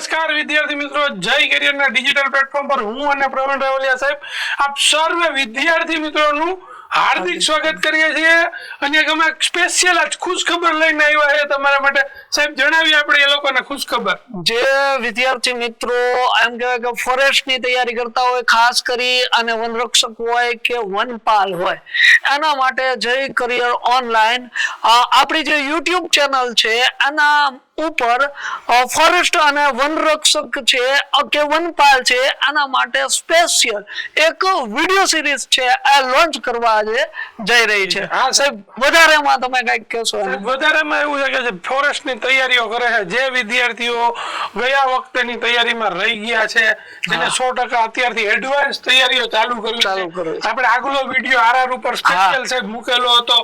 નમસ્કાર વિદ્યાર્થી મિત્રો જય કેરિયરના ડિજિટલ પ્લેટફોર્મ પર હું અને પ્રવીણ રાવલિયા સાહેબ આપ સર્વે વિદ્યાર્થી મિત્રોનું હાર્દિક સ્વાગત કરીએ છીએ. અને અમે સ્પેશિયલ આજ ખુશ ખબર લઈને આવ્યા છે તમારા માટે. સાહેબ જણાવીએ આપણે એ લોકોને ખુશ ખબર જે વિદ્યાર્થી મિત્રો એમ કહેવાય કે ફોરેસ્ટની તૈયારી કરતા હોય ખાસ કરી અને વનરક્ષક હોય કે વનપાલ હોય એના માટે જય કરિયર ઓનલાઈન આપણી જે યુટ્યુબ ચેનલ છે એના ઉપર ફોરેસ્ટ અને વનરક્ષક છે કે વનપાલ છે આના માટે સ્પેશિયલ એક વીડિયો સિરીઝ છે આ લોન્ચ કરવા આજે જઈ રહી છે. હા, સાહેબ. વધારેમાં તમે કંઈક કહેશો વધારેમાં એવું છે કે જે ફોરેસ્ટની તૈયારીઓ કરે છે જે વિદ્યાર્થીઓ ગયા વખતેની તૈયારીમાં રહી ગયા છે જેને સો ટકા અત્યારથી એડવાન્સ તૈયારીઓ ચાલુ કરવી ચાલુ કરવી આપણે આગલો વીડિયો આરઆર ઉપર સ્પેશિયલ સાહેબ મૂકેલો હતો.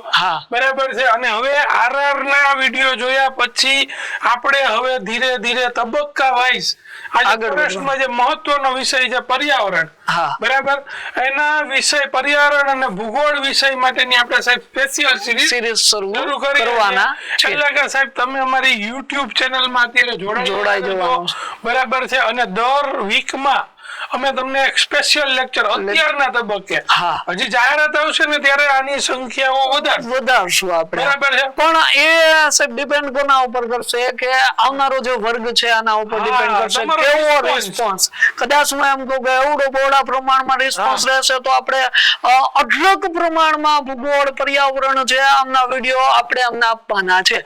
બરાબર છે. અને હવે આરઆર ના વીડિયો જોયા પછી આપણે હવે ધીરે ધીરે તબક્કા વાઇઝ આજે આગળ જે મહત્વનો વિષય છે પર્યાવરણ. બરાબર? એના વિષય પર્યાવરણ અને ભૂગોળ વિષય માટેની આપણે સાહેબ સ્પેશિયલ સિરીઝ શરૂ શરૂ કરી કરવાના એટલે કે સાહેબ તમે અમારી યુટ્યુબ ચેનલમાં અત્યારે જોડાઈ જોડાઈ જવાનું બરાબર છે. અને દર વીકમાં અમે તમને એક સ્પેશિયલ લેક્ચર અત્યારના તબક્કે. હજી જાહેરાત આવશે ને ત્યારે આની સંખ્યાઓ વધાર વધારશું આપણે. બરાબર છે? પણ એ સાહેબ ડિપેન્ડ કોના ઉપર કરશે? કે આવનારો જે વર્ગ છે આના ઉપર ડિપેન્ડ કરશે? કેવો રિસ્પોન્સ કદાચ હું એમ કહું કે એવડો બહોળા પ્રમાણમાં રિસ્પોન્સ રહેશે તો આપણે અઢળક પ્રમાણમાં ભૂગોળ પર્યાવરણ છે આમના વીડિયો આપણે અમને આપવાના છે.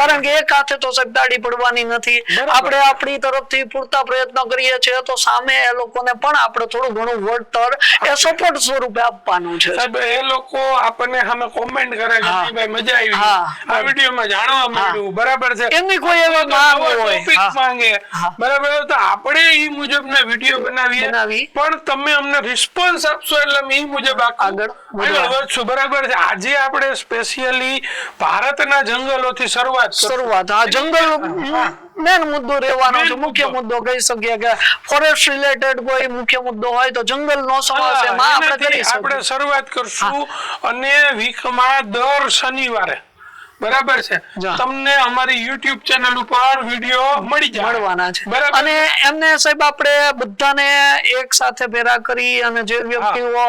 કારણ કે એક હાથે તો સાહેબ પડવાની નથી. આપણે આપણી તરફથી પૂરતા પ્રયત્નો કરીએ છીએ તો સામે એ લોકોને પણ આપણે થોડું ઘણું વળતર એ સપોર્ટ સ્વરૂપે આપવાનું છે. સાહેબ એ લોકો આપણને સામે કોમેન્ટ કરે કે ભાઈ મજા આવી. આ વિડીયોમાં જાણવા મળ્યું. બરાબર છે? એમની કોઈ એવો માંગ હોય. ટોપિક માંગે. બરાબર તો આપણે એ મુજબના વીડિયો બનાવીએ. પણ તમે અમને રિસ્પોન્સ આપશો એટલે એ ઈ મુજબ આગળ વધશું. બરાબર છે? આજે આપણે સ્પેશિયલી ભારતના જંગલોથી શરૂઆત શરૂઆત. આ જંગલ મેન મુદ્દો રહેવાનો છે. મુખ્ય. મુદ્દો. કહી શકીએ કે ફોરેસ્ટ રિલેટેડ કોઈ મુખ્ય મુદ્દો હોય તો જંગલ નો સમાવેશ આપણે શરૂઆત કરશું અને વીકમાં દર શનિવારે બરાબર છે? તમને અમારી યુટ્યુબ ચેનલ ઉપર વીડિયો મળી જાય. મળવાના છે. બરાબર. અને એમને સાહેબ આપણે બધાને એક સાથે ભેરા કરી અને જે વ્યક્તિઓ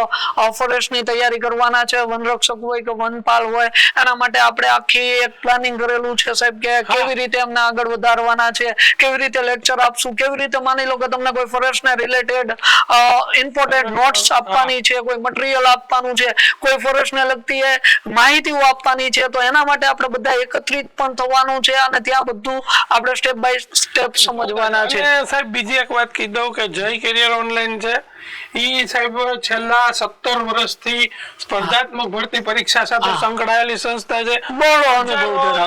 ફોરેસ્ટની તૈયારી કરવાના છે વનરક્ષક હોય કે વનપાલ હોય એના માટે આપણે આખી એક પ્લાનિંગ કરેલું છે સાહેબ કે કેવી રીતે એમને આગળ વધારવાના છે કેવી રીતે લેક્ચર આપશું કેવી રીતે માની લો કે તમને કોઈ ફોરેસ્ટ ને રિલેટેડ ઇમ્પોર્ટન્ટ નોટ્સ આપવાની છે કોઈ મટીરિયલ આપવાનું છે કોઈ ફોરેસ્ટ ને લગતી માહિતીઓ આપવાની છે તો એના માટે આપણે બધા એકત્રિત પણ થવાનું છે અને ત્યાં બધું આપણે સ્ટેપ બાય સ્ટેપ સમજવાના છે. સાહેબ, બીજી એક વાત કહી દઉં કે જય કેરિયર ઓનલાઈન છે. ઈ સાહેબ છેલ્લા સત્તર વર્ષથી સ્પર્ધાત્મક ભરતી પરીક્ષા સાથે સંકળાયેલી સંસ્થા છે.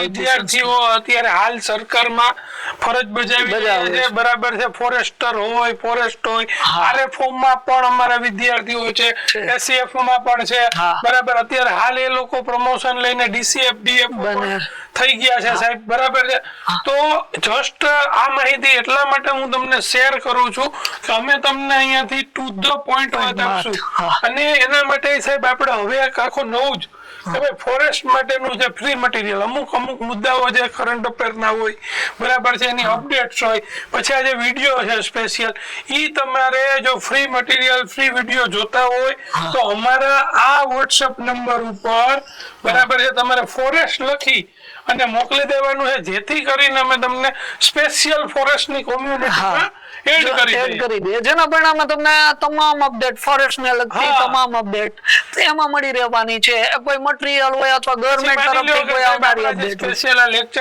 વિદ્યાર્થીઓ અત્યારે હાલ સરકારમાં ફરજ બજાવી છે. બરાબર છે. ફોરેસ્ટર હોય ફોરેસ્ટ હોય. આરએફઓ માં પણ અમારા વિદ્યાર્થીઓ છે. એસીએફમાં પણ છે. બરાબર. અત્યારે હાલ એ લોકો પ્રમોશન લઈને ડીસીએફ ડીએફ બને. થઈ ગયા છે સાહેબ બરાબર છે? તો જસ્ટ આ માહિતી એટલા માટે હું તમને શેર કરું છું કે અમે તમને અહીંયાથી ટુ ધ પોઈન્ટ વાત આપશું. અને એના માટે સાહેબ આપણે હવે આખું નવું જ હવે ફોરેસ્ટ માટેનું જે ફ્રી મટીરિયલ અમુક અમુક મુદ્દાઓ જે કરંટ અફેરના હોય બરાબર છે એની અપડેટ્સ હોય પછી આ જે વીડિયો છે સ્પેશિયલ એ તમારે જો ફ્રી મટીરિયલ ફ્રી વીડિયો જોતા હોય તો અમારા આ વોટ્સઅપ નંબર ઉપર બરાબર છે તમારે ફોરેસ્ટ લખી અને મોકલી દેવાનું છે. જેથી કરીને અમે તમને સ્પેશિયલ ફોરેસ્ટની કોમ્યુનિટીમાં એડ કરી દઈએ. જેના પરિણામે તમને તમામ અપડેટ ફોરેસ્ટ ને લગતી. તમામ અપડેટ એમાં મળી રહેવાની છે. કોઈ મટીરિયલ હોય અથવા ગવર્મેન્ટ તરફથી કોઈ આવનારી અપડેટ હોય. special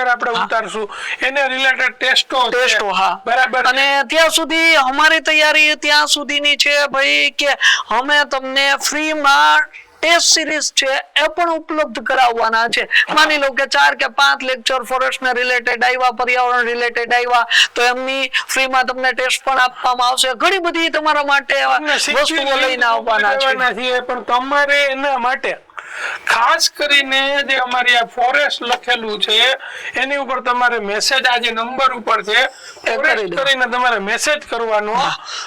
આપણે ઉતારશું એને રિલેટેડ ટેસ્ટો ટેસ્ટો હા. બરાબર અને ત્યાં સુધી અમારી તૈયારી ત્યાં સુધીની છે ભાઈ કે અમે તમને ફ્રીમાં ટેસ્ટ સિરીઝ છે એ પણ ઉપલબ્ધ કરાવવાના છે. માની લો કે ચાર કે પાંચ લેક્ચર ફોરેસ્ટ ને રિલેટેડ આવ્યા પર્યાવરણ રિલેટેડ આવ્યા તો એમની ફ્રીમાં તમને ટેસ્ટ પણ આપવામાં આવશે. ઘણી બધી તમારા માટે વસ્તુઓ લઈને આવવાના છે. પણ તમારે એના માટે. ખાસ કરીને જે અમારી આ ફોરેસ્ટ લખેલું છે એની ઉપર તમારે મેસેજ આ જે નંબર ઉપર છે ફોરેસ્ટ કરી કરીને તમારે મેસેજ કરવાનો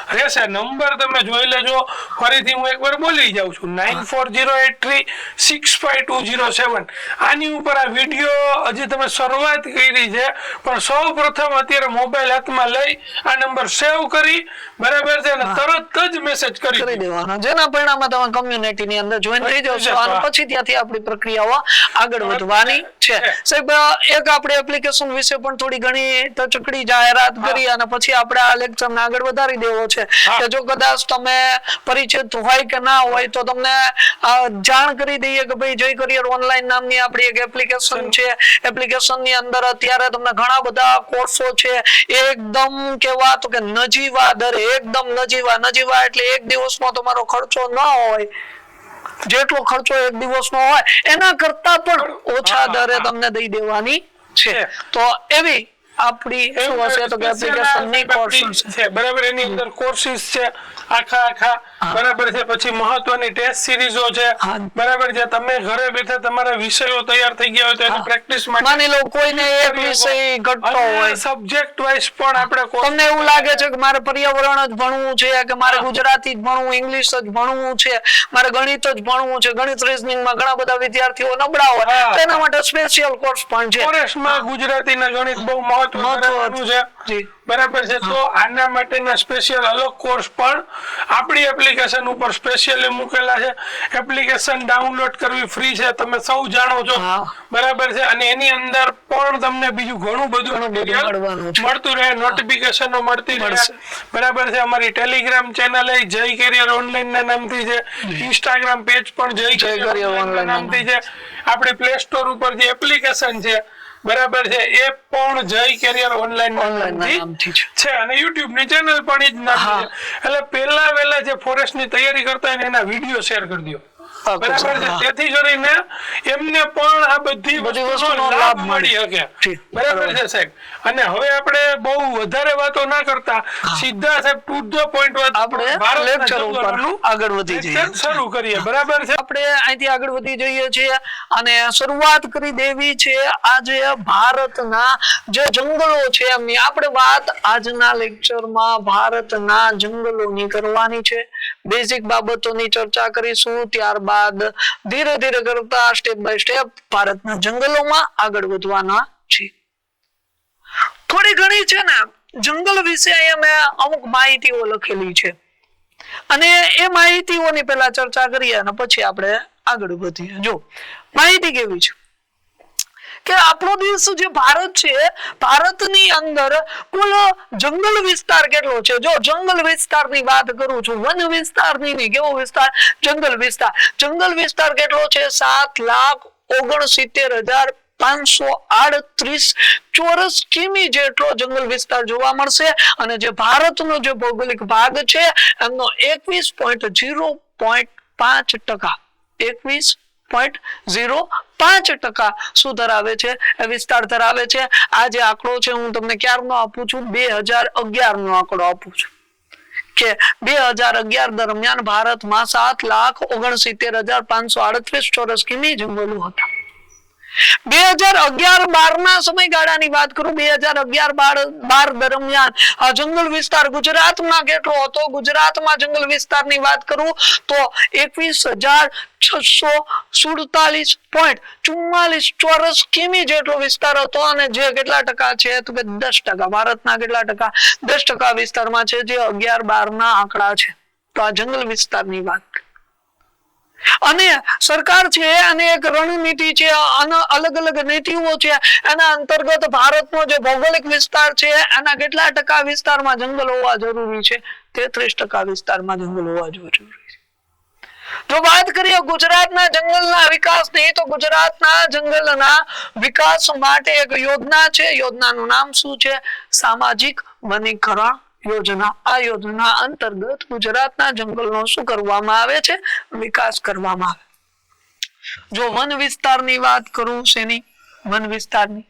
રહેશે. નંબર તમે જોઈ લેજો. ફરીથી હું એકવાર બોલી જાઉં છું. Nine four zero eight three six five two zero seven આની ઉપર આ વીડિયો હજી તમે શરૂઆત કરી છે પણ સૌ પ્રથમ અત્યારે મોબાઈલ હાથમાં લઈ આ નંબર સેવ કરી. બરાબર છે? અને તરત જ મેસેજ કરી દેવાનો. જેના પરિણામે તમે કમ્યુનિટીની અંદર જોઈન થઈ જશો. પછી ત્યાંથી આપણી પ્રક્રિયાઓ આગળ વધવાની છે. સાહેબ એક આપણે એપ્લિકેશન વિશે પણ થોડી ઘણી ચકડી જાહેરાત કરી અને પછી આપણે આ લેક્ચર ને આગળ વધારી દેવો છે. કે જો કદાચ તમે પરિચિત હોય કે ના હોય તો તમને જાણ કરી દઈએ કે ભાઈ જય કરિયર ઓનલાઈન નામની આપણી એક એપ્લિકેશન છે. એપ્લિકેશનની અંદર અત્યારે તમને ઘણા બધા કોર્સો છે. એકદમ કેવા તો કે નજીવા દરે એકદમ નજીવા. નજીવા એટલે એક દિવસમાં તમારો ખર્ચો ન હોય. જેટલો ખર્ચો એક દિવસનો હોય એના કરતા પણ ઓછા દરે તમને દઈ દેવાની છે. તો એવી આપણી શું હશે? તો કે એપ્લિકેશનની કોર્સિસ છે. બરાબર? એની અંદર કોર્સિસ છે આખા આખા બરાબર છે. પછી મહત્વની ટેસ્ટ સિરીઝો છે. બરાબર છે. તમે ઘરે બેઠા તમારા વિષયો તૈયાર થઈ ગયા હોય તો એની પ્રેક્ટિસ માટે માની લો કોઈને એક વિષય ઘટતો હોય. સબ્જેક્ટ વાઇઝ પણ આપણે તમને એવું લાગે છે કે મારે પર્યાવરણ જ ભણવું છે કે મારે ગુજરાતી જ ભણવું ઇંગ્લિશ જ ભણવું છે? મારે ગણિત જ ભણવું છે? ગણિત રીઝનિંગમાં ઘણા બધા વિદ્યાર્થીઓ નબળા હોય. તેના માટે સ્પેશિયલ કોર્સ પણ છે. ફોરેસ્ટમાં ગુજરાતીના ગણિત બહુ મહત્વ મહત્વ છે. જી. બરાબર છે? તો આના માટેના સ્પેશિયલ અલગ કોર્સ પણ આપણી એપ્લિકેશન ઉપર સ્પેશિયલી મૂકેલા છે. એપ્લિકેશન ડાઉનલોડ કરવી ફ્રી છે. તમે સૌ જાણો છો. બરાબર છે? અને એની અંદર પણ તમને બીજું ઘણું બધું. મળતું રહે. નોટિફિકેશનો મળતી રહેશે બરાબર છે? અમારી ટેલિગ્રામ ચેનલ એ જય કેરિયર ઓનલાઈન ના નામથી છે. ઇન્સ્ટાગ્રામ પેજ પણ જય કેરિયર career online online ના નામથી છે. આપણે પ્લે સ્ટોર ઉપર જે એપ્લિકેશન છે બરાબર છે. એ પણ જય કેરિયર ઓનલાઈન નામથી છે. અને યુટ્યુબની ચેનલ પણ એ જ નામ એટલે પહેલા વહેલા જે ફોરેસ્ટની તૈયારી કરતા હોય એના વીડિયો શેર કરી દો બરાબર છે? તેથી કરીને એમને પણ આ બધી બધી વસ્તુનો વસ્તુનો લાભ લાભ મળી શકે. બરાબર બરાબર. છે સાહેબ? અને હવે આપણે બહુ વધારે વાતો ના કરતા સીધા સાહેબ ટુ ધ પોઈન્ટ વાત આપણે ભારતના lecture આગળ વધી જઈએ. શરૂ કરીએ. બરાબર છે? આપણે અહીંથી આગળ વધી જઈએ છીએ અને શરૂઆત કરી દેવી છે આજે ભારતના જે જંગલો છે એમની. આપણે વાત આજના લેક્ચરમાં ભારતના જંગલોની કરવાની છે. બેઝિક બાબતોની ચર્ચા કરીશું ત્યારબાદ ધીરે ધીરે કરતા સ્ટેપ બાય સ્ટેપ ભારતના જંગલોમાં આગળ વધવાના છે. થોડી ઘણી છે ને, જંગલ વિશે અહીંયા મેં અમુક માહિતીઓ લખેલી છે. અને એ માહિતીઓની પહેલા ચર્ચા કરીએ અને પછી આપણે આગળ વધીએ. જો, માહિતી કેવી છે? કે આપણો દેશ જે ભારત છે, ભારતની અંદર કુલ જંગલ વિસ્તાર કેટલો છે? જો જંગલ વિસ્તારની વાત કરું છું, વન વિસ્તારની નહીં, કેવો વિસ્તાર? જંગલ વિસ્તાર. જંગલ વિસ્તાર કેટલો છે? સાત લાખ ઓગણસિત્તેર હજાર પાંચસો આડત્રીસ ચોરસ કિમી જેટલો જંગલ વિસ્તાર જોવા મળશે અને જે ભારતનો જે ભૌગોલિક ભાગ છે, એમનો એકવીસ પોઈન્ટ ઝીરો પોઈન્ટ પાંચ ટકા. એકવીસ પોઈન્ટ ઝીરો પાંચ ટકા શું ધરાવે છે વિસ્તાર ધરાવે છે. આ જે આંકડો છે, હું તમને ક્યારનો આપું છું? બે હજાર અગિયાર નો આંકડો આપું છું. કે બે હજાર અગિયાર દરમિયાન ભારતમાં સાત લાખ ઓગણસિત્તેર હજાર પાંચસો આડત્રીસ ચોરસ કિમી જંગલો હતા. બે હજાર અગિયાર બાર ના સમયગાળાની વાત કરું, બે હજાર અગિયાર બાર બાર દરમિયાન જંગલ વિસ્તાર ગુજરાતમાં કેટલો હતો? ગુજરાતમાં જંગલ વિસ્તારની વાત કરું તો એકવીસ હજાર છસો સુડતાલીસ પોઈન્ટ ચુમ્માલીસ ચોરસ કિમી જેટલો વિસ્તાર હતો અને જે કેટલા ટકા છે તો કે દસ ટકા, ભારતના કેટલા ટકા? દસ ટકા વિસ્તારમાં છે જે અગિયાર બાર ના આંકડા છે. તો આ જંગલ વિસ્તારની વાત. અને સરકાર છે, અને એક રણનીતિ છે અલગ અલગ નીતિઓ છે, એના અંતર્ગત ભારતનો જે ભૌગોલિક વિસ્તાર છે, એના કેટલા ટકા વિસ્તારમાં જંગલ હોવા જરૂરી છે? તેત્રીસ ટકા વિસ્તારમાં જંગલ હોવા જરૂરી જો વાત કરીએ ગુજરાતના જંગલના વિકાસની, તો ગુજરાતના જંગલના વિકાસ માટે એક યોજના છે. યોજનાનું નામ શું છે? સામાજિક વનીકરણ. યોજના, આ યોજના અંતર્ગત ગુજરાતના જંગલનો શું કરવામાં આવે છે? વિકાસ કરવામાં આવે. જો વન વિસ્તારની વાત કરું શેની? વન વિસ્તારની.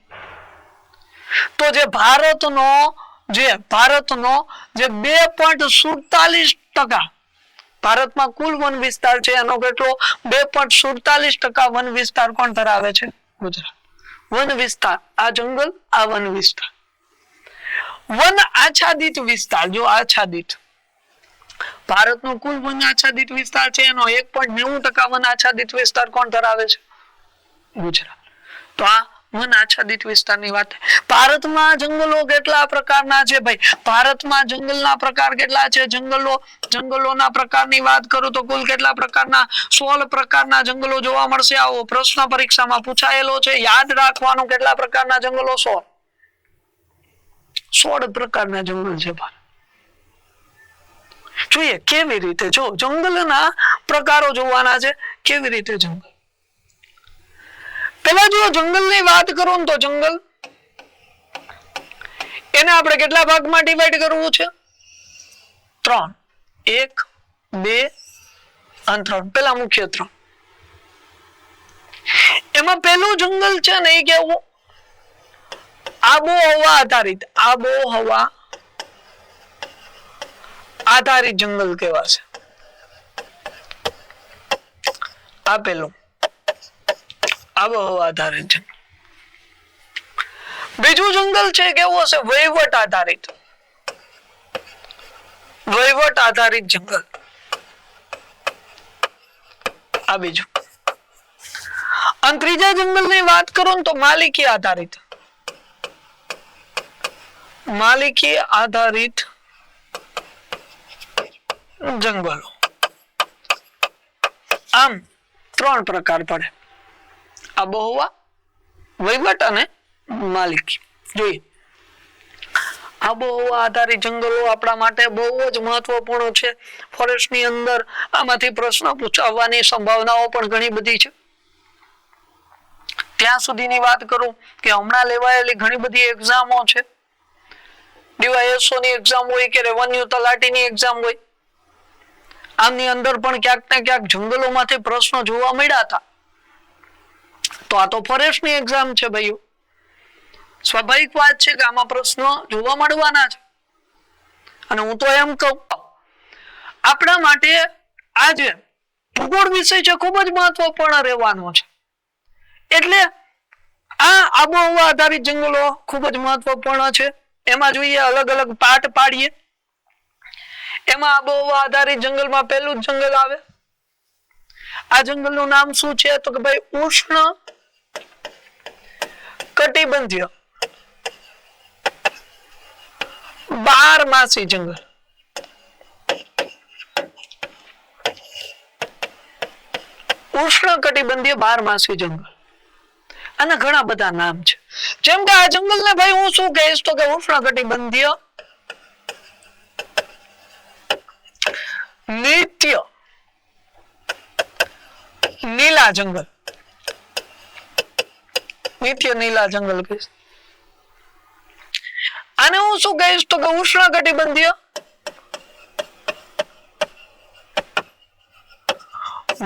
તો જે ભારતનો જે ભારતનો જે બે પોઈન્ટ સુડતાલીસ ટકા, ભારતમાં કુલ વન વિસ્તાર છે એનો કેટલો? બે પોઈન્ટ સુડતાલીસ ટકા વન વિસ્તાર કોણ ધરાવે છે? ગુજરાત. વન વિસ્તાર, આ જંગલ, આ વન વિસ્તાર. વન આચ્છાદિત વિસ્તાર, જો આચ્છાદિત. ભારતનો કુલ વન આચ્છાદિત વિસ્તાર છે, એનો એક પોઈન્ટ નેવું ટકા વન આચ્છાદિત વિસ્તાર કોણ ધરાવે છે? ગુજરાત. તો આ વન આચ્છાદિત વિસ્તારની વાત. ભારતમાં જંગલો કેટલા પ્રકારના છે ભાઈ? ભારતમાં જંગલના પ્રકાર કેટલા છે? જંગલો, જંગલોના પ્રકારની વાત કરું તો કુલ કેટલા પ્રકારના? સોળ પ્રકારના જંગલો જોવા મળશે. આવો પ્રશ્ન પરીક્ષામાં પૂછાયેલો છે. યાદ રાખવાનું કેટલા પ્રકારના જંગલો? સોળ. સોળ પ્રકારના જંગલ છે ભારત જોઈએ, કેવી રીતે? જો, જંગલના પ્રકારો જોવાના છે. કેવી રીતે જંગલ? પેલા જો જંગલની વાત કરો ને તો જંગલ. એને આપણે કેટલા ભાગમાં ડિવાઈડ કરવું છે? ત્રણ. એક, બે અને ત્રણ. પેલા મુખ્ય ત્રણ. એમાં પેલું જંગલ છે ને એ કેવું આબોહવા આધારિત આબોહવા આધારિત જંગલ કેવા છે આ પેલું આબોહવા આધારિત જંગલ. બીજું જંગલ છે કેવું હશે? વહીવટ આધારિત. વહીવટ આધારિત જંગલ. આ બીજું. અને ત્રીજા જંગલની વાત કરું ને તો માલિકી આધારિત. માલિકી આધારિત જંગલો. આમ ત્રણ પ્રકાર પડે. આબોહવા, વહીવટ અને માલિકી. જોઈએ. આબોહવા આધારિત જંગલો આપણા માટે બહુ જ મહત્વપૂર્ણ છે. ફોરેસ્ટની અંદર આમાંથી પ્રશ્ન પૂછાવવાની સંભાવનાઓ પણ ઘણી બધી છે. ત્યાં સુધીની વાત કરું કે હમણાં લેવાયેલી ઘણી બધી એક્ઝામો છે. ડીવાયએસઓ ની એક્ઝામ હોય કે રેવન્યુ તલાટીની એક્ઝામ હોય આમની અંદર પણ ક્યાંક ને ક્યાંક જંગલોમાંથી પ્રશ્નો જોવા મળ્યા હતા. તો આ તો ફોરેસ્ટની એક્ઝામ છે ભાઈઓ. સ્વાભાવિક વાત છે કે આમાં પ્રશ્નો જોવા મળવાના છે. અને હું તો એમ કહું, આપણા માટે આજે ભૂગોળ વિષય છે ખૂબ જ મહત્વપૂર્ણ રહેવાનો છે. એટલે આ આબોહવા આધારિત જંગલો ખૂબ જ મહત્વપૂર્ણ છે. એમાં જોઈએ અલગ અલગ પાર્ટ પાડીએ. એમાં આબોહવા આધારિત જંગલમાં પહેલું જંગલ આવે. આ જંગલનું નામ શું છે? તો કે ભાઈ ઉષ્ણ કટિબંધીય બારમાસી જંગલ. ઉષ્ણ કટિબંધીય બારમાસી જંગલ. અને ઘણા બધા નામ છે. જેમ કે આ જંગલને ભાઈ, હું શું કહીશ તો કે ઉષ્ણ કટિબંધીય નિત્ય નીલા જંગલ. નિત્ય નીલા જંગલ કહીશ. આને હું શું કહીશ તો કે ઉષ્ણ કટિબંધીય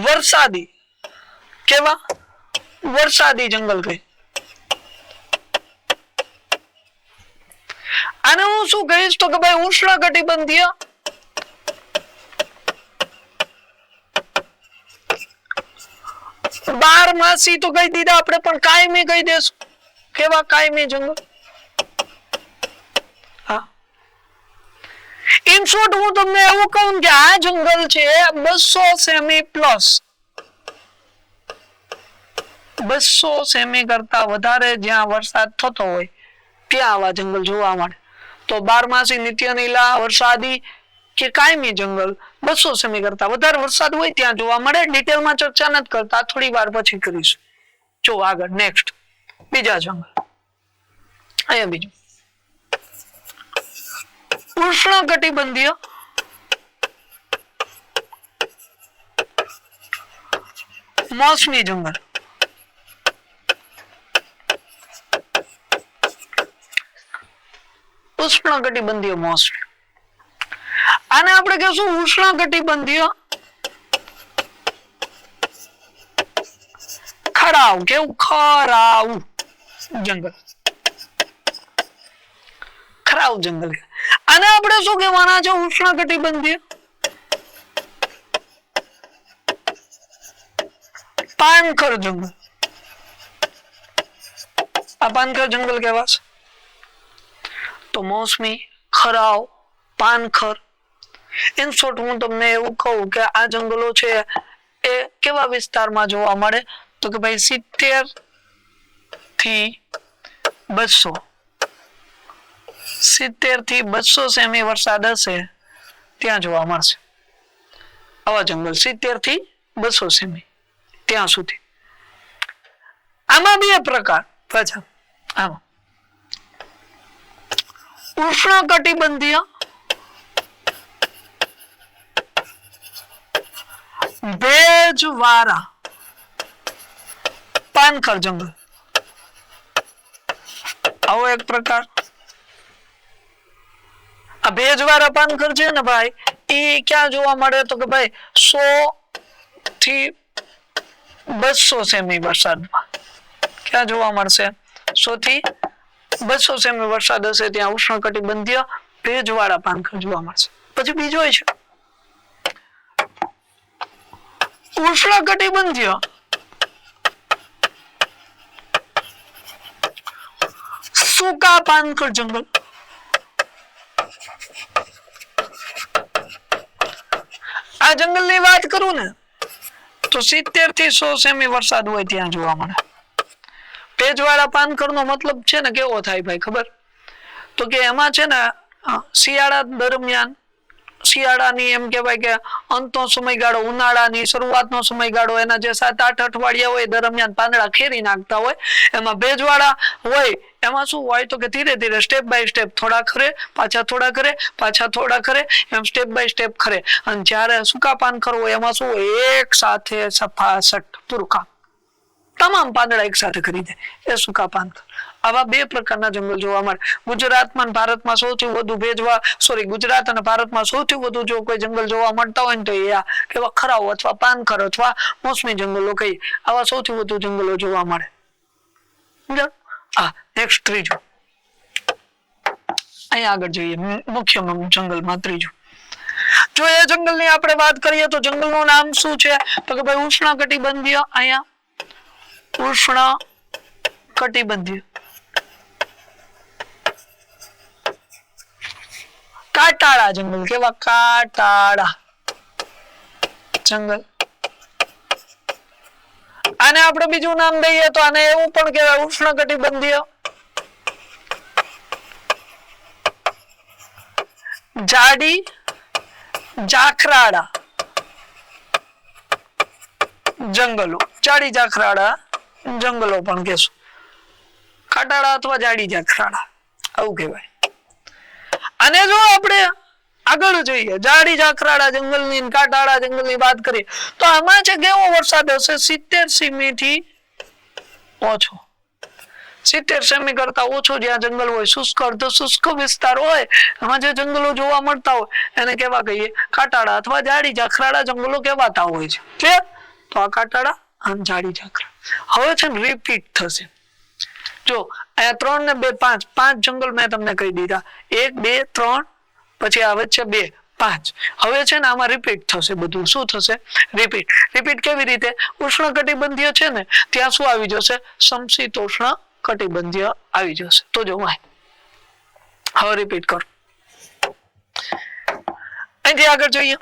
વરસાદી કેવા? વરસાદી જંગલ કહે આને હું શું કહીશ તો કે ભાઈ ઉષ્ણ કટિબંધીય બાર માસી તો કહી દીધા આપણે, પણ કાયમી કહી દેશું. કેવા કાયમી જંગલ ઇન શોર્ટ હું તમને એવું કહું કે આ જંગલ છે બસો સેમી પ્લસ બસો સેમી કરતા વધારે જ્યાં વરસાદ થતો હોય, ત્યાં આવા જંગલ જોવા મળે. તો બારમાસી નિત્ય નીલા વરસાદી કે કાયમી જંગલ, બસો સેમી કરતા વધારે વરસાદ હોય ત્યાં જોવા મળે. ડિટેલમાં ચર્ચા નથી કરતા, થોડી વાર પછી કરીશું. જો આગળ, નેક્સ્ટ. બીજા જંગલ. અહીંયા બીજું. ઉષ્ણ કટિબંધીય મોસમી જંગલ. ઉષ્ણ કટિબંધીય મોસમી આને આપણે કહેશું ઉષ્ણ કટિબંધીય ખરાવ, કેવું? ખરાવ જંગલ. ખરાવ જંગલ. આને આપણે શું કહેવાના છે? ઉષ્ણ કટિબંધીય પાનખર જંગલ. આ પાનખર જંગલ કહેવાશે. તો મોસમી ખરાવ પાનખર. ઇન શોર્ટ હું તમને એવું કહું કે આ જંગલો છે એ કેવા વિસ્તારમાં જોવા મળે? તો કે ભાઈ સિત્તેરથી બસો. સિત્તેરથી બસો સેમી વરસાદ હશે ત્યાં જોવા મળશે. આવા જંગલ સિત્તેરથી બસો સેમી ત્યાં સુધી. આમાં બે પ્રકાર. પાછા. આમાં. ઉષ્ણ કટિબંધીય ભેજવાળા પાનખર જંગલ આવો એક પ્રકાર આ ભેજવાળા પાનખર છે ને ભાઈ એ ક્યાં જોવા મળે તો કે ભાઈ સો થી બસો સેમી વરસાદમાં ક્યાં જોવા મળશે સો થી બસો સેમી વરસાદ હશે ત્યાં ઉષ્ણ કટિબંધીય ભેજવાળા પાનખર જોવા મળશે પછી બીજો છે. ઉષ્ણ કટિબંધીય સૂકા પાનખર જંગલ આ જંગલની વાત કરું ને, તો સિત્તેરથી સો સેમી વરસાદ હોય ત્યાં જોવા મળે. ભેજવાળા પાનખર નો મતલબ છે ને કેવો થાય ભાઈ, ખબર? તો કે એમાં છે ને શિયાળા દરમિયાન, શિયાળાની એમ કહેવાય કે અંતનો સમયગાળો, ઉનાળાની શરૂઆતનો સમયગાળો, એના જે સાત, આઠ અઠવાડિયા હોય દરમિયાન પાંદડા ખેરી નાખતા હોય. એમાં ભેજવાળા હોય, એમાં શું હોય તો કે ધીરે ધીરે સ્ટેપ બાય સ્ટેપ થોડા ખરે, પાછા થોડા ખરે, પાછા થોડા ખરે, એમ સ્ટેપ બાય સ્ટેપ ખરે. અને જ્યારે સૂકા પાન ખરો હોય, એમાં શું હોય? એક સાથે સફાસટ, પુરખા. તમામ પાંદડા એક સાથે કરી દે એ સૂકા પાન આવા બે પ્રકારના જંગલ જોવા મળે. ગુજરાતમાં ભારતમાં સૌથી વધુ ભેજવા સોરી ગુજરાત અને ભારતમાં સૌથી વધુ જો કોઈ જંગલ જોવા મળતા હોય ને તો એ આ કેવા ખરાઓ અથવા પાનખર અથવા મોસમી જંગલો કહીએ. આવા સૌથી વધુ જંગલો જોવા મળે? હા નેક્સ્ટ ત્રીજું. અહીંયા આગળ જોઈએ. મુખ્ય જંગલમાં ત્રીજું. જો એ જંગલની આપણે વાત કરીએ તો જંગલનું નામ શું છે? તો કે ભાઈ ઉષ્ણ કટિબંધીય અહીંયા ઉષ્ણ કટિબંધીય. કાટાળા જંગલ કેવા કાટાળા જંગલ. આને આપણે બીજું નામ દઈએ તો આને એવું પણ કહેવાય ઉષ્ણ કટિબંધીય. જાડી જાખરાળા જંગલો. જાડી જાખરાળા જંગલો પણ કહેશું કાટાળા અથવા જાડી જાખરાળા આવું કહેવાય. અને જો આપણે આગળ જોઈએ, જાડી જાખરાળા જંગલની કાટાળા જંગલની વાત કરીએ, તો આમાં છે કેવો વરસાદ હશે? સિત્તેર સેમી થી ઓછો. સિત્તેર સેમી કરતા ઓછો જ્યાં જંગલ હોય, શુષ્ક અર્ધ શુષ્ક વિસ્તાર હોય, એમાં જે જંગલો જોવા મળતા હોય, એને કેવા કહીએ? કાટાળા અથવા જાડી જાખરાળા જંગલો કહેવાતા હોય છે? તો આ કાટાળા અને જાડી જાખરા હવે છે ને રિપીટ થશે. જો, અહીંયા ત્રણ ને બે, પાંચ પાંચ જંગલ મેં તમને કહી દીધા. એક, બે, ત્રણ, પછી આવે છે બે, પાંચ. હવે છે ને આમાં રિપીટ થશે બધું. શું થશે? રિપીટ રિપીટ કેવી રીતે? ઉષ્ણ કટિબંધીય છે ને, ત્યાં શું આવી જશે? સમશીતોષ્ણ કટિબંધીય આવી જશે. તો જો વાય હવે રિપીટ કરો. અહીંથી આગળ જોઈએ.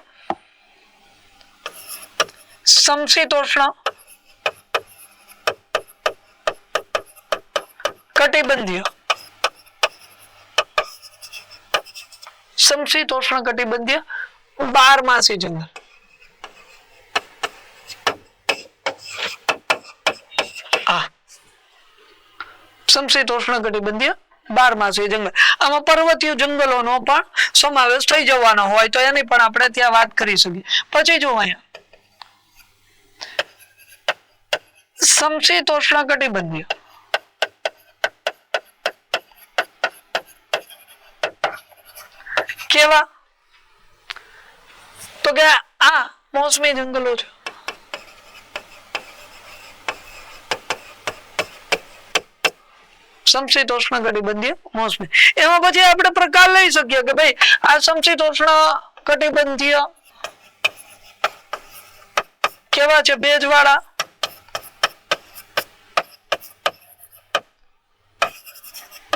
સમશીતોષ્ણ કટિબંધીય. સમશીતોષ્ણ કટિબંધીય બારમાસી જંગલ સમશીતોષ્ણ કટિબંધીય બારમાસી જંગલ આમાં પર્વતીય જંગલોનો પણ સમાવેશ થઈ જવાનો હોય તો એની પણ આપણે ત્યાં વાત કરી શકીએ. પછી જો અહીંયા. સમશીતોષ્ણ કટિબંધીય. કેવા તો કે આ મોસમી જંગલો છે. સમશીતોષ્ણ કટિબંધીય મોસમી એમાં પછી આપણે પ્રકાર લઈ શકીએ કે ભાઈ આ સમશીતોષ્ણ કટિબંધીય કેવા છે ભેજવાળા?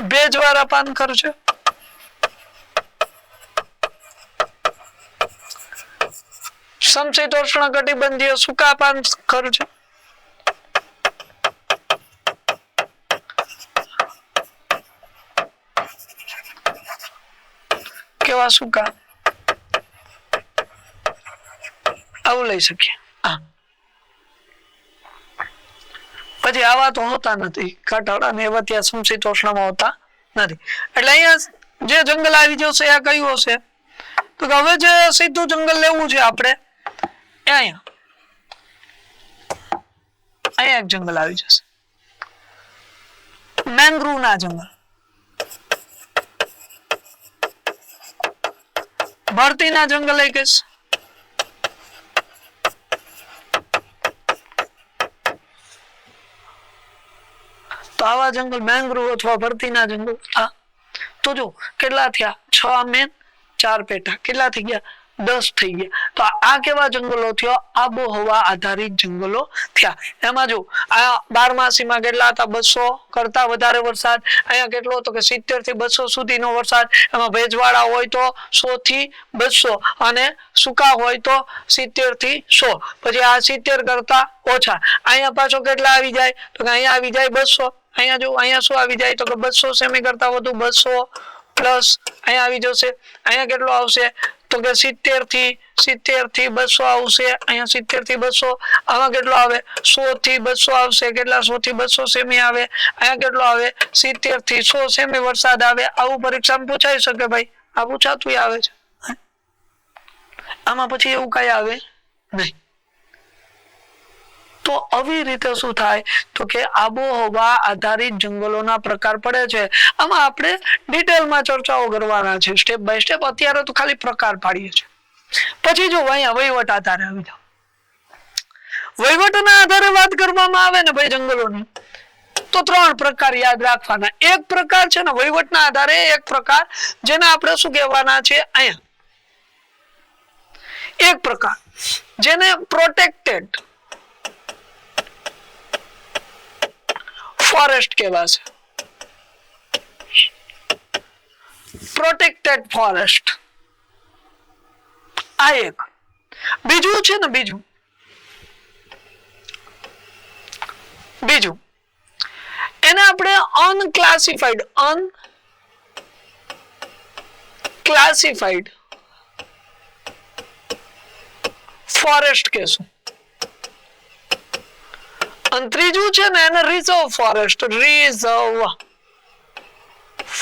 ભેજવાળા પાનખર છે. સમશીતોષ્ણ કટિબંધીય સૂકા પાન ઘર છે? કેવા સૂકા આવું લઈ શકીએ. પછી આવા તો હોતા નથી. કાંઠાળા ને એવા ત્યાં સમશીતોષ્ણમાં હોતા નથી. એટલે અહીંયા જે જંગલ આવી જશે આ કયું હશે. તો હવે જે સીધું જંગલ લેવું છે આપણે એ અહીંયા અહીંયા એક જંગલ આવી જશે મેંગ્રુવ ના જંગલ ભરતી ના જંગલ એ કહીશ તો આવા જંગલ મેંગ્રુવ અથવા ભરતીના જંગલ આ તો જો કેટલા થયા છ મેન ચાર પેટા કેટલા થઈ ગયા દસ થઈ ગયા. તો આ કેવા જંગલો થયો? આબોહવા આધારિત જંગલો થયા. એમાં જો આ બારમાસીમાં કેટલા હતા? બસો કરતા વધારે વરસાદ. અહીંયા કેટલો તો કે સિત્તેરથી બસો સુધીનો વરસાદ. એમાં ભેજવાળા હોય તો સો થી બસો અને સૂકા હોય તો સિત્તેરથી સો. પછી આ સિત્તેર કરતા ઓછા. અહીંયા પાછો કેટલા આવી જાય? તો કે અહીંયા આવી જાય બસો. અહીંયા જો અહીંયા શું આવી જાય? તો કે બસો સેમી કરતા વધુ બસો પ્લસ અહીંયા આવી જશે. અહીંયા કેટલો આવશે? તો કે સિત્તેરથી સિત્તેરથી બસો આવશે. અહીંયા સિત્તેરથી બસો. આમાં કેટલો આવે? સો થી બસો આવશે. કેટલા સો થી બસો સેમી આવે? અહીંયા કેટલો આવે? સિત્તેરથી સો સેમી વરસાદ આવે. આવું પરીક્ષામાં પૂછાઈ શકે ભાઈ. આ પૂછાતું આવે છે. આમાં પછી એવું કઈ આવે? નહીં. તો આવી રીતે શું થાય? તો કે આબોહવા આધારિત જંગલોના પ્રકાર પડે છે. આમાં આપણે ડિટેલમાં ચર્ચાઓ કરવાના છે. સ્ટેપ બાય સ્ટેપ અત્યારે તો ખાલી પ્રકાર પાડીએ છીએ. પછી જો અહીંયા વહીવટ આધારે આવી જાઓ. વહીવટના આધારે વાત કરવામાં આવે ને ભાઈ જંગલોની, તો ત્રણ પ્રકાર યાદ રાખવાના. એક પ્રકાર છે ને વહીવટના આધારે, એક પ્રકાર જેને આપણે શું કહેવાના છે? અહીંયા. એક પ્રકાર જેને પ્રોટેક્ટેડ ફોરેસ્ટ કહેવાશે પ્રોટેક્ટેડ ફોરેસ્ટ આ એક બીજું છે ને બીજું બીજું એને આપણે અનક્લાસિફાઈડ અન ક્લાસિફાઈડ ફોરેસ્ટ કહેશું અને ત્રીજું છે ને, એને રિઝર્વ ફોરેસ્ટ રિઝર્વ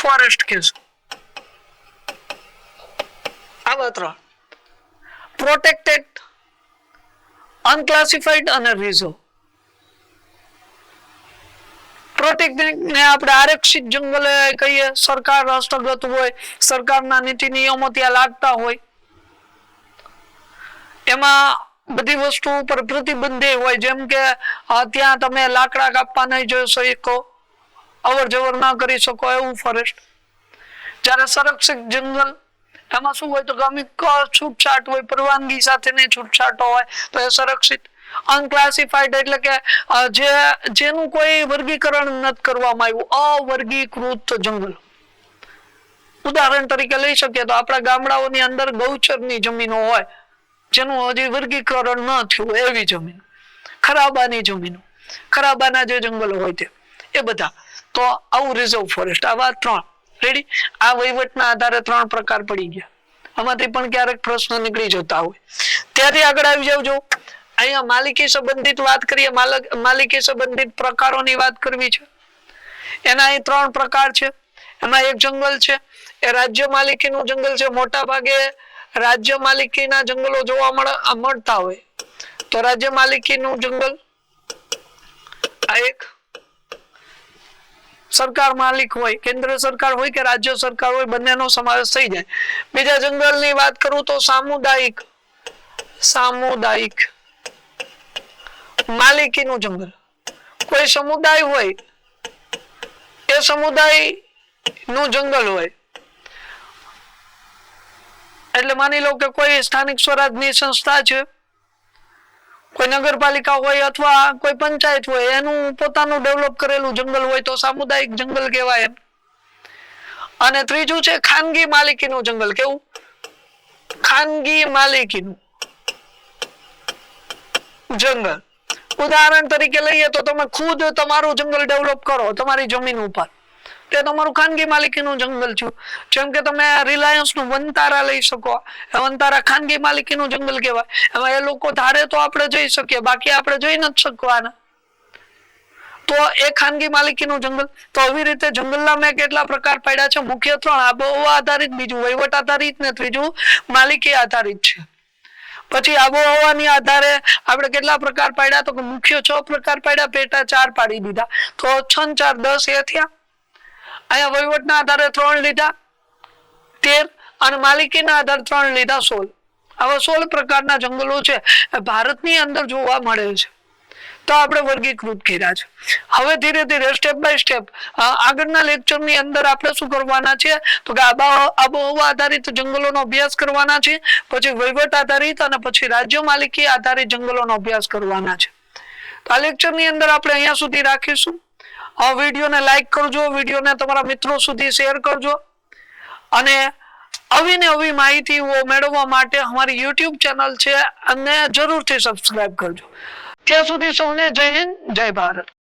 ફોરેસ્ટ કહેશું. આવા ત્રણ. પ્રોટેક્ટેડ અનક્લાસિફાઈડ અને રિઝર્વ પ્રોટેક્ટને આપણે આરક્ષિત જંગલે કહીએ, સરકાર હસ્તગત હોય, સરકારના નીતિ નિયમો ત્યાં લાગતા હોય. એમાં બધી વસ્તુ ઉપર પ્રતિબંધે હોય. જેમ કે ત્યાં તમે લાકડા કાપવા નહીં જોઈ શકો. અવર જવર ના કરી શકો. એવું ફોરેસ્ટ જ્યારે સંરક્ષિત જંગલ, એમાં શું હોય તો ગમે છૂટછાટ હોય, પરવાનગી સાથેની છૂટછાટો હોય, તો એ સંરક્ષિત. અનક્લાસિફાઈડ એટલે કે જે, જેનું કોઈ વર્ગીકરણ નથી કરવામાં આવ્યું. અવર્ગીકૃત જંગલ. ઉદાહરણ તરીકે લઈ શકીએ તો આપણા ગામડાઓની અંદર ગૌચરની જમીનો હોય. જેનું હજી વર્ગીકરણ ન થયું એવી જમીન. ખરાબાની જમીનો. ખરાબાના જે જંગલો હોય તે. એ બધા. તો આવું રિઝર્વ ફોરેસ્ટ આવા ત્રણ. રેડી આ વહીવટના આધારે ત્રણ પ્રકાર પડી ગયા. આમાંથી પણ ક્યારેક પ્રશ્ન નીકળી જતા હોય. ત્યાંથી આગળ આવી જાવ જો. અહીંયા માલિકી સંબંધિત વાત કરીએ. માલક, માલિકી સંબંધિત પ્રકારોની વાત કરવી છે. એના અહીં ત્રણ પ્રકાર છે. એમાં એક જંગલ છે. એ રાજ્ય માલિકીનું જંગલ છે. મોટા ભાગે રાજ્ય માલિકીના જંગલો જોવા મળે મળતા હોય. તો રાજ્ય માલિકીનું જંગલ, આ એક સરકાર માલિક હોય, કેન્દ્ર સરકાર હોય કે રાજ્ય સરકાર હોય, બંનેનો સમાવેશ થઈ જાય. બીજા જંગલની વાત કરું તો સામુદાયિક સામુદાયિક માલિકીનું જંગલ. કોઈ સમુદાય હોય, એ સમુદાયનું જંગલ હોય. એટલે માની લો કે કોઈ સ્થાનિક સ્વરાજની સંસ્થા છે, કોઈ નગરપાલિકા હોય અથવા કોઈ પંચાયત હોય, એનું પોતાનું ડેવલપ કરેલું જંગલ હોય તો સામુદાયિક જંગલ કહેવાય. અને ત્રીજું છે ખાનગી માલિકીનું જંગલ, કેવું? ખાનગી માલિકીનું જંગલ. ઉદાહરણ તરીકે લઈએ તો તમે ખુદ તમારું જંગલ ડેવલપ કરો, તમારી જમીન ઉપર. તે તમારું ખાનગી માલિકીનું જંગલ છું. જેમ કે તમે રિલાયન્સનું વનતારા લઈ શકો. વનતારા ખાનગી માલિકીનું જંગલ કહેવાય. એમાં એ લોકો ધારે તો આપણે જઈ શકીએ, બાકી આપણે જઈ નથી શકવાના. તો એ ખાનગી માલિકીનું જંગલ. તો આવી રીતે જંગલના મેં કેટલા પ્રકાર પાડ્યા છે. મુખ્ય ત્રણ, આબોહવા આધારિત, બીજું વહીવટ આધારિત ને ત્રીજું માલિકી આધારિત છે. પછી આબોહવાની આધારે આપણે કેટલા પ્રકાર પાડ્યા? તો કે મુખ્ય છ પ્રકાર પાડ્યા, પેટા ચાર પાડી દીધા. તો છ ચાર દસ એ થયા. અહીંયા વહીવટના આધારે ત્રણ લીધા, તેર અને માલિકીના આધારે ત્રણ લીધા સોળ. આવા સોળ પ્રકારના જંગલો છે ભારતની અંદર જોવા મળે છે. તો આપણે વર્ગીકૃત કર્યા છે. હવે ધીરે ધીરે સ્ટેપ બાય સ્ટેપ આગળના લેક્ચરની અંદર આપણે શું કરવાના છે? તો કે આબો- આબોહવા આધારિત જંગલોનો અભ્યાસ કરવાના છે, પછી વહીવટ આધારિત અને પછી રાજ્ય માલિકી આધારિત જંગલોનો અભ્યાસ કરવાના છે. તો આ લેક્ચરની અંદર આપણે અહીંયા સુધી રાખીશું. આ વિડીયોને લાઈક કરજો, વિડીયોને તમારા મિત્રો સુધી શેર કરજો. અને આવી ને આવી માહિતીઓ મેળવવા માટે અમારી યુટ્યુબ ચેનલ છે અને જરૂરથી સબસ્ક્રાઇબ કરજો. ત્યાં સુધી સૌને જય હિન્દ, જય ભારત.